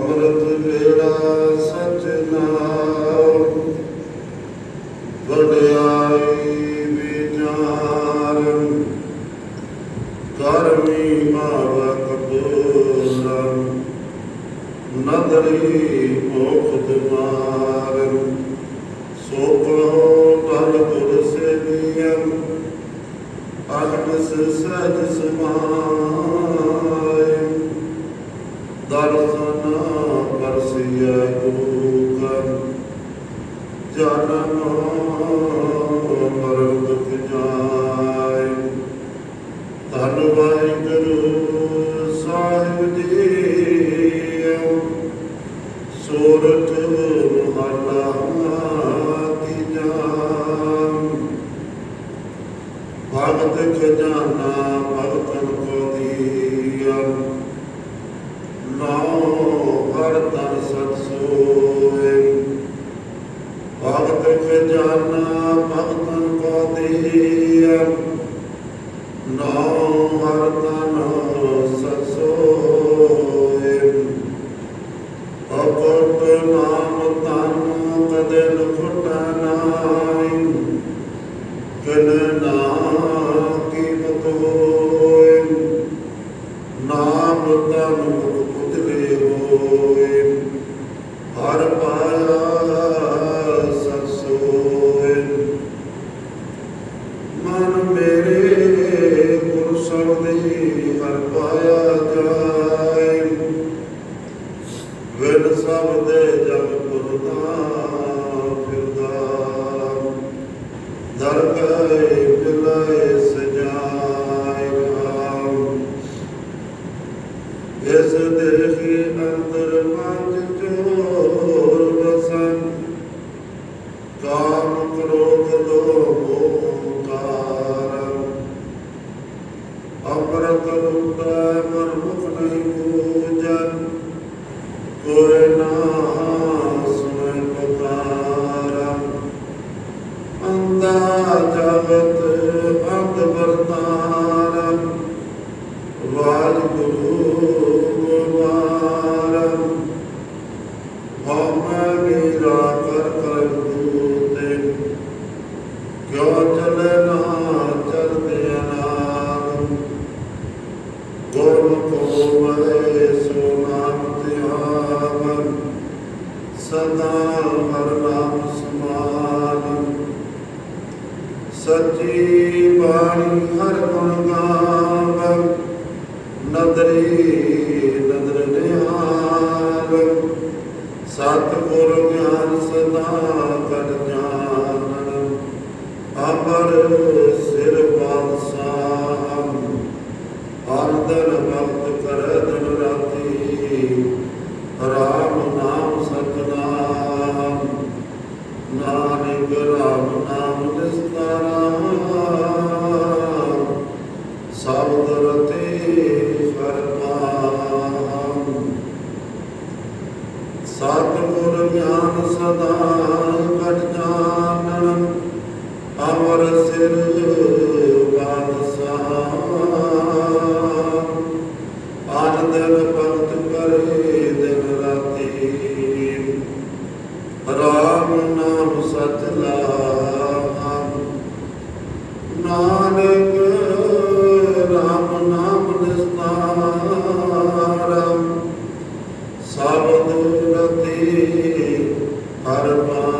ਅੰਮ੍ਰਿਤ ਵੇਲਾ ਸਜਣਾ ਵਡਿਆਈ ਵਿਚਾਰ। ਕਰਮੀ ਮਾਵਕ ਬੋਲੰ ਨਦਰੀ ਮੋਖਤ ਮਾਰਨ। ਸੋ ਕਹੋ ਤਲ ਗੁਰ ਸੇਵੀਅੰ ਅਹਟਸ ਸਜ ਸਮਾਏ। ਦਰਸ਼ਨ ਪਰਸਿਆ ਗੁਰੂ ਜਨਮ ਮਰਨ ਦੁਖ ਜਾਏ। ਧੰਨ ਵਾਹਿਗੁਰੂ ਸਾਹਿਬ ਜੀ ਸੋਰਠ ਮਹਲਾ ਤੀਜਾ ਭਗਤ ਖਜ਼ਾਨਾ ਭਗਤ ਖਜ਼ਾਨਾ ਭਗਤਨ ਕੋ ਦੀਆ ਨਾਉ ਹਰ ਤਨ ਸਤ ਸੋਏ ਅਪਟ ਨਾਮ ਤਨ ਕਦੇ ਲੁਟ ਨਾਈ ਕਨ ਨਾ ਕੀਮਤ ਹੋਏ ਨਾਮ ਤਨ ਉਤਲੇ ਹੋਏ, ਹਰ ਪਾਇਆ ਸਤ ਸੋਏ ਮਨ ਮੇਰੇ ਗੁਰ ਸਬਦੀ ਹਰ ਪਾਇਆ ਜਾਏ ਵਿਦ ਸਭ ਦੇ ਜਗ ਪੁਰਦਾ ਫਿਰਦਾ। ਦਰ ਗਏ ਮਿਲਾਏ ਸੱਚੀ ਬਾਣੀ ਹਰ ਗੁਣ ਗਾਵਨ ਨਦਰੀ ਸਿਰ ਬਾਦਸ਼ਾਹ ਆਨੰਦਨ ਭਗਤ ਕਰੈ ਦਿਨ ਰਾਤੀ ਰਾਮ ਨਾਮ ਸਤਨਾਮ ਨਾਨਕ ਰਾਮ ਨਾਮ ਨਿਸਤਾਰਾ ਸਬਦ ਰਤੇ ਹਰ ਸਤਿਗੁਰ ਗਿਆਨ ਸਦਾ ਅਮਰ ਸਿਰ ਬਾਦਸ਼ਾਹ ਆਨੰਦਨ ਭਗਤ ਕਰੇ ਦਿਨ ਰਾਤੀ। ਰਾਮ ਨਾਮ ਸਚ ਲਾਮ ਨਾਨਕ ਰਾਮ ਨਾਮ ਨਿਸਤਾਰਮ ਸਬਦ ਰਤੀ ਹਰ ਪਾਮ